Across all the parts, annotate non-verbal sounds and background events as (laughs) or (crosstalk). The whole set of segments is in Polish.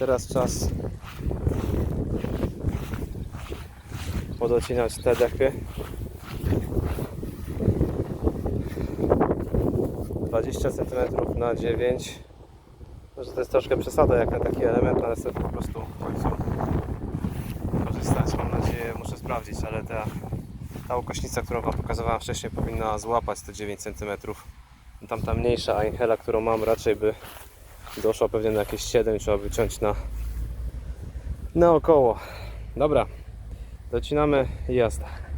teraz czas podocinać te dechy. 20 cm na 9 Może to jest troszkę przesada jak na taki element, ale sobie po prostu w końcu korzystać. Mam nadzieję, muszę sprawdzić, ale ta, ta ukośnica, którą Wam pokazywałem wcześniej, powinna złapać te 9 cm. Tamta mniejsza Einhela, którą mam, raczej by doszła pewnie na jakieś 7 trzeba wyciąć na naokoło. Dobra, docinamy i jazda.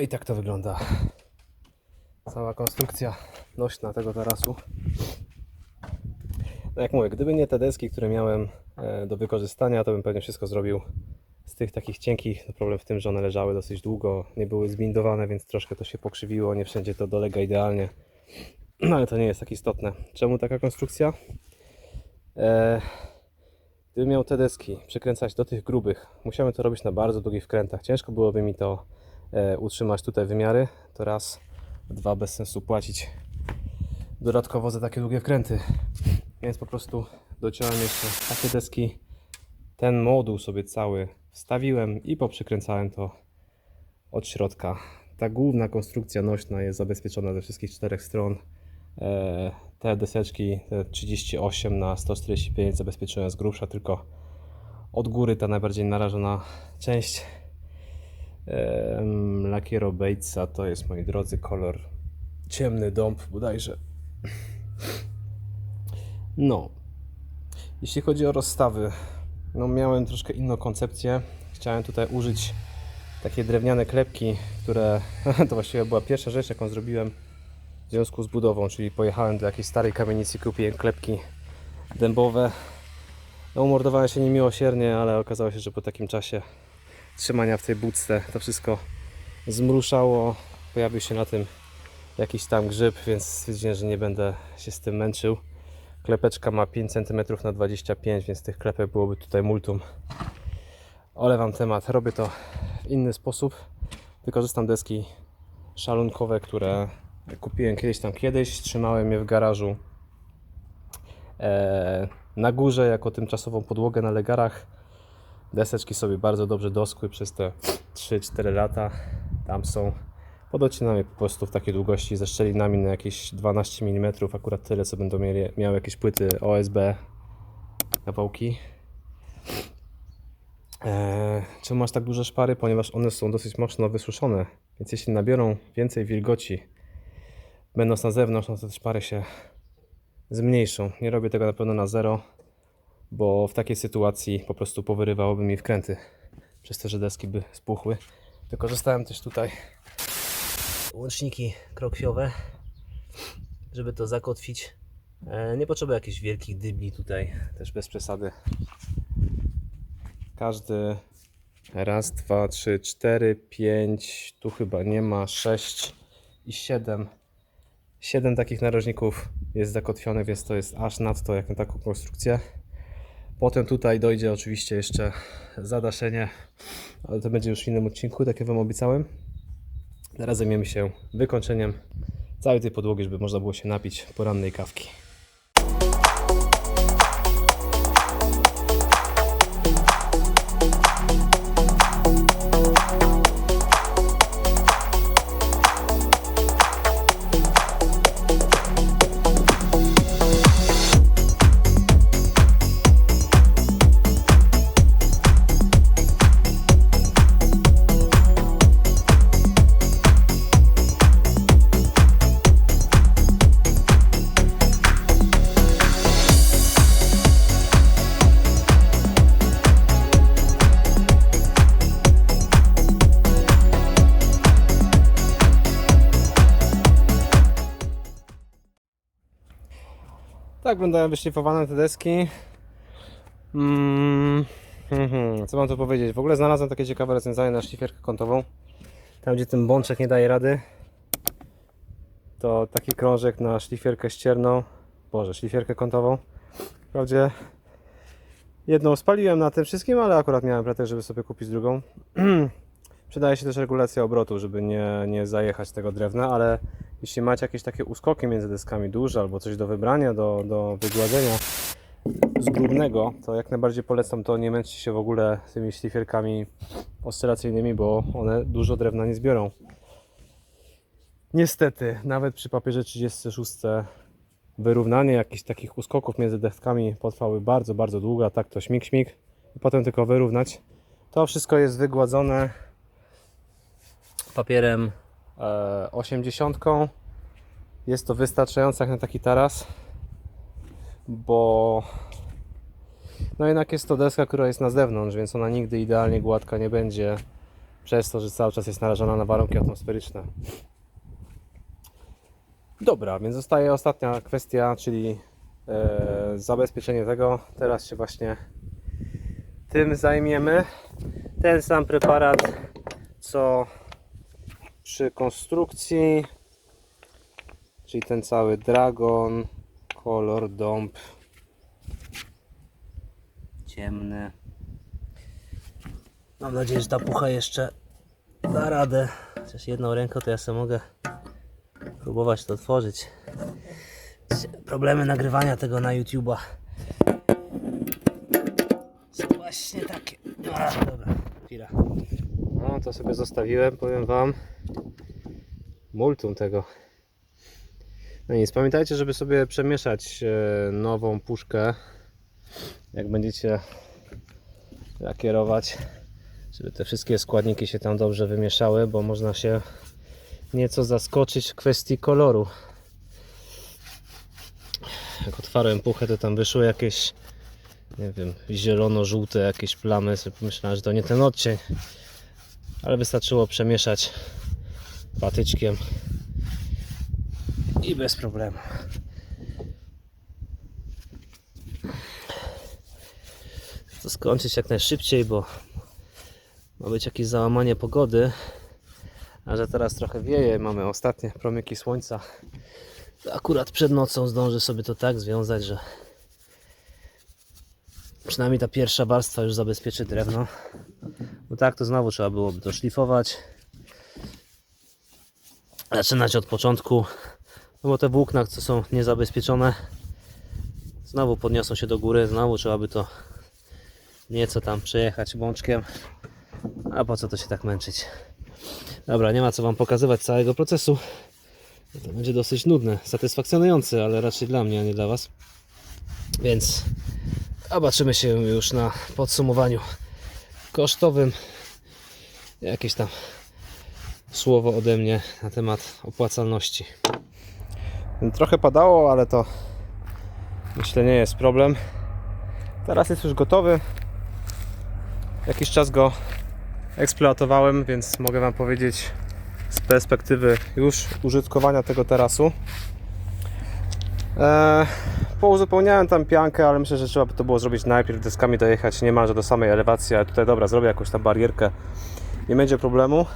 I tak to wygląda. Cała konstrukcja nośna tego tarasu. No jak mówię, gdyby nie te deski, które miałem e, do wykorzystania, to bym pewnie wszystko zrobił z tych takich cienkich. No problem w tym, że one leżały dosyć długo, nie były zbindowane, więc troszkę to się pokrzywiło, nie wszędzie to dolega idealnie. No ale to nie jest tak istotne. Czemu taka konstrukcja? E, gdybym miał te deski przykręcać do tych grubych, musiałem to robić na bardzo długich wkrętach. Ciężko byłoby mi to utrzymać tutaj wymiary, to raz, dwa bez sensu płacić dodatkowo za takie długie wkręty. Więc po prostu dociąłem jeszcze takie deski. Ten moduł sobie cały wstawiłem i poprzykręcałem to od środka. Ta główna konstrukcja nośna jest zabezpieczona ze wszystkich czterech stron. E, Te deseczki te 38 na 145 zabezpieczyłem z grubsza, tylko od góry ta najbardziej narażona część Lakiero Batesa to jest, moi drodzy, kolor ciemny dąb bodajże. No. Jeśli chodzi o rozstawy, no miałem troszkę inną koncepcję. Chciałem tutaj użyć takie drewniane klepki, które (laughs) to właściwie była pierwsza rzecz, jaką zrobiłem w związku z budową, czyli pojechałem do jakiejś starej kamienicy, kupiłem klepki dębowe. No, umordowałem się niemiłosiernie, ale okazało się, że po takim czasie trzymania w tej budce to wszystko zmruszało. Pojawił się na tym jakiś tam grzyb, więc stwierdziłem, że nie będę się z tym męczył. Klepeczka ma 5 cm na 25, więc tych klepek byłoby tutaj multum. Olewam temat, robię to w inny sposób. Wykorzystam deski szalunkowe, które kupiłem kiedyś tam kiedyś. Trzymałem je w garażu e, na górze jako tymczasową podłogę na legarach. Deseczki sobie bardzo dobrze doskły przez te 3-4 lata. Tam są podocinamy po prostu w takiej długości ze szczelinami na jakieś 12 mm. Akurat tyle, co będą mieli, miały jakieś płyty OSB kawałki. Eee, czemu masz tak duże szpary? Ponieważ one są dosyć mocno wysuszone, więc jeśli nabiorą więcej wilgoci, będąc na zewnątrz, no to te szpary się zmniejszą. Nie robię tego na pewno na zero, bo w takiej sytuacji po prostu powyrywałoby mi wkręty przez to, że deski by spuchły. Wykorzystałem też tutaj łączniki krokfiowe, żeby to zakotwić. E, Nie potrzebuję jakichś wielkich dybli tutaj, też bez przesady. Każdy raz, dwa, trzy, cztery, pięć, tu chyba nie ma, sześć i siedem. Siedem takich narożników jest zakotwionych, więc to jest aż nadto jak na taką konstrukcję. Potem tutaj dojdzie oczywiście jeszcze zadaszenie, ale to będzie już w innym odcinku, tak jak Wam obiecałem. Teraz zajmiemy się wykończeniem całej tej podłogi, żeby można było się napić porannej kawki. Tak wyglądają wyszlifowane te deski. Mm, mhm, co mam tu powiedzieć? W ogóle znalazłem takie ciekawe rozwiązanie na szlifierkę kątową. Tam gdzie ten bączek nie daje rady, to taki krążek na szlifierkę ścierną, boże, szlifierkę kątową. Wprawdzie jedną spaliłem na tym wszystkim, ale akurat miałem pretekst, żeby sobie kupić drugą. (clears throat) Przydaje się też regulacja obrotu, żeby nie, nie zajechać tego drewna, ale jeśli macie jakieś takie uskoki między deskami duże albo coś do wybrania, do, do wygładzenia zgrubnego, to jak najbardziej polecam to nie męczcie się w ogóle tymi szlifierkami oscylacyjnymi, bo one dużo drewna nie zbiorą. Niestety, nawet przy papierze 36 wyrównanie jakichś takich uskoków między deskami potrwały bardzo, bardzo długo, tak to śmig, śmig i potem tylko wyrównać. To wszystko jest wygładzone papierem 80. Jest to wystarczające jak na taki taras, bo no jednak jest to deska, która jest na zewnątrz, więc ona nigdy idealnie gładka nie będzie przez to, że cały czas jest narażona na warunki atmosferyczne. Dobra, więc zostaje ostatnia kwestia, czyli e, zabezpieczenie tego. Teraz się właśnie tym zajmiemy. Ten sam preparat, co przy konstrukcji, czyli ten cały Dragon, kolor dąb ciemny. Mam nadzieję, że ta pucha jeszcze da radę. Chociaż jedną ręką to ja sobie mogę próbować to otworzyć. Problemy nagrywania tego na YouTube'a. Są właśnie takie. Dobra, chwila. No to sobie zostawiłem, powiem Wam. Multum tego. No nic, pamiętajcie, żeby sobie przemieszać e, nową puszkę, jak będziecie lakierować, żeby te wszystkie składniki się tam dobrze wymieszały, bo można się nieco zaskoczyć w kwestii koloru. Jak otwarłem puchę, to tam wyszły jakieś, nie wiem, zielono-żółte jakieś plamy. Sobie pomyślałem, że to nie ten odcień, ale wystarczyło przemieszać patyczkiem i bez problemu. To skończyć jak najszybciej, bo ma być jakieś załamanie pogody. A że teraz trochę wieje, mamy ostatnie promyki słońca. To akurat przed nocą zdążę sobie to tak związać, że przynajmniej ta pierwsza warstwa już zabezpieczy drewno. Bo tak to znowu trzeba byłoby to szlifować. Zaczynać od początku, no bo te włókna, co są niezabezpieczone, znowu podniosą się do góry, znowu trzeba by to nieco tam przejechać bączkiem. A po co to się tak męczyć? Dobra, nie ma co Wam pokazywać całego procesu. To będzie dosyć nudne, satysfakcjonujące, ale raczej dla mnie, a nie dla Was. Więc zobaczymy się już na podsumowaniu kosztowym. Jakieś tam słowo ode mnie na temat opłacalności. Trochę padało, ale to myślę nie jest problem. Teraz jest już gotowy. Jakiś czas go eksploatowałem, więc mogę Wam powiedzieć z perspektywy już użytkowania tego tarasu. Eee, pouzupełniałem tam piankę, ale myślę, że trzeba by to było zrobić najpierw deskami dojechać niemalże do samej elewacji, ale tutaj dobra, zrobię jakąś tam barierkę, nie będzie problemu.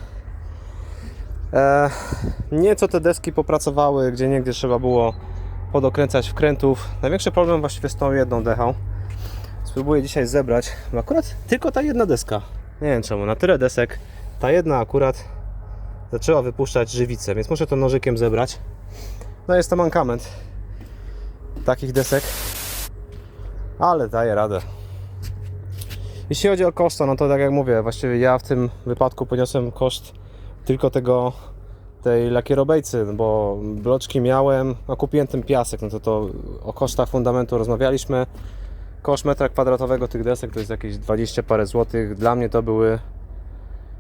Eee, nieco te deski popracowały, gdzie niegdzie trzeba było podokręcać wkrętów. Największy problem właściwie z tą jedną dechą. Spróbuję dzisiaj zebrać, bo akurat tylko ta jedna deska. Nie wiem czemu, na tyle desek ta jedna akurat zaczęła wypuszczać żywicę, więc muszę to nożykiem zebrać. No jest to mankament takich desek, ale daje radę. Jeśli chodzi o koszta, no to tak jak mówię, właściwie ja w tym wypadku poniosłem koszt tylko tego tej lakierobejcy, bo bloczki miałem, a kupiłem ten piasek, no to to o kosztach fundamentu rozmawialiśmy. Koszt metra kwadratowego tych desek to jest jakieś 20 parę złotych. Dla mnie to były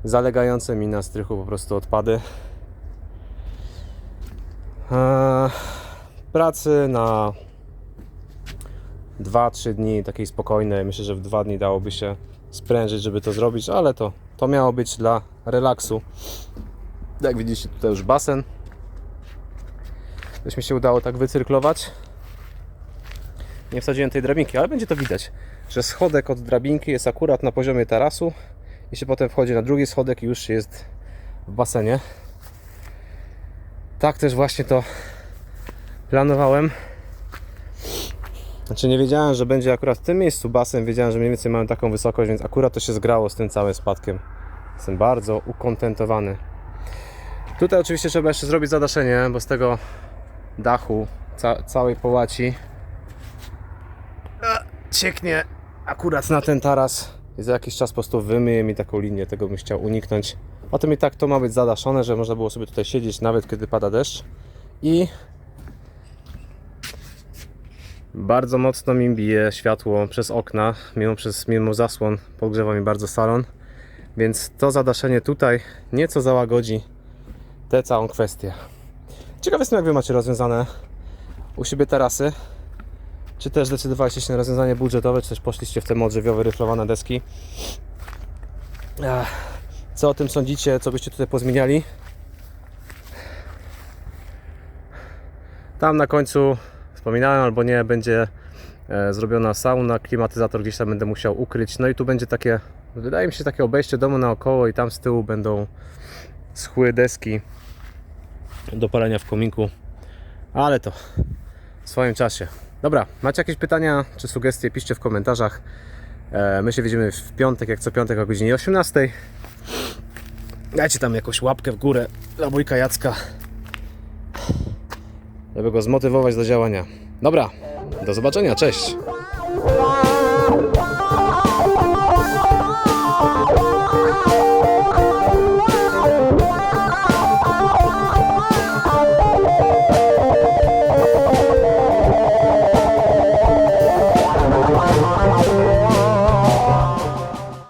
zalegające mi na strychu po prostu odpady. Eee, pracy na 2-3 dni takiej spokojnej. Myślę, że w 2 dni dałoby się sprężyć, żeby to zrobić, ale to, to miało być dla relaksu. Jak widzicie, tutaj już basen. Coś mi się udało tak wycyrklować. nie wsadziłem tej drabinki, ale będzie to widać, że schodek od drabinki jest akurat na poziomie tarasu i się potem wchodzi na drugi schodek i już jest w basenie. Tak też właśnie to planowałem. Znaczy nie wiedziałem, że będzie akurat w tym miejscu basen, wiedziałem, że mniej więcej mamy taką wysokość, więc akurat to się zgrało z tym całym spadkiem. Jestem bardzo ukontentowany. Tutaj oczywiście trzeba jeszcze zrobić zadaszenie, bo z tego dachu ca całej połaci e, cieknie akurat na ten taras i za jakiś czas po prostu wymyję mi taką linię, tego bym chciał uniknąć. Potem i tak to ma być zadaszone, że można było sobie tutaj siedzieć nawet kiedy pada deszcz i bardzo mocno mi bije światło przez okna, mimo, przez, mimo zasłon podgrzewa mi bardzo salon, więc to zadaszenie tutaj nieco załagodzi tę całą kwestię. Ciekaw jestem jak Wy macie rozwiązane u siebie tarasy, czy też zdecydowaliście się na rozwiązanie budżetowe, czy też poszliście w te modrzewiowe, ryflowane deski. Co o tym sądzicie, co byście tutaj pozmieniali? Tam na końcu wspominałem albo nie, będzie e, zrobiona sauna, klimatyzator gdzieś tam będę musiał ukryć. No i tu będzie takie, wydaje mi się, takie obejście domu naokoło i tam z tyłu będą schły deski do palenia w kominku. Ale to w swoim czasie. Dobra, macie jakieś pytania czy sugestie, piszcie w komentarzach. E, My się widzimy w piątek, jak co piątek o godzinie 18. Dajcie tam jakąś łapkę w górę dla wujka Jacka, żeby go zmotywować do działania. Dobra, do zobaczenia, cześć!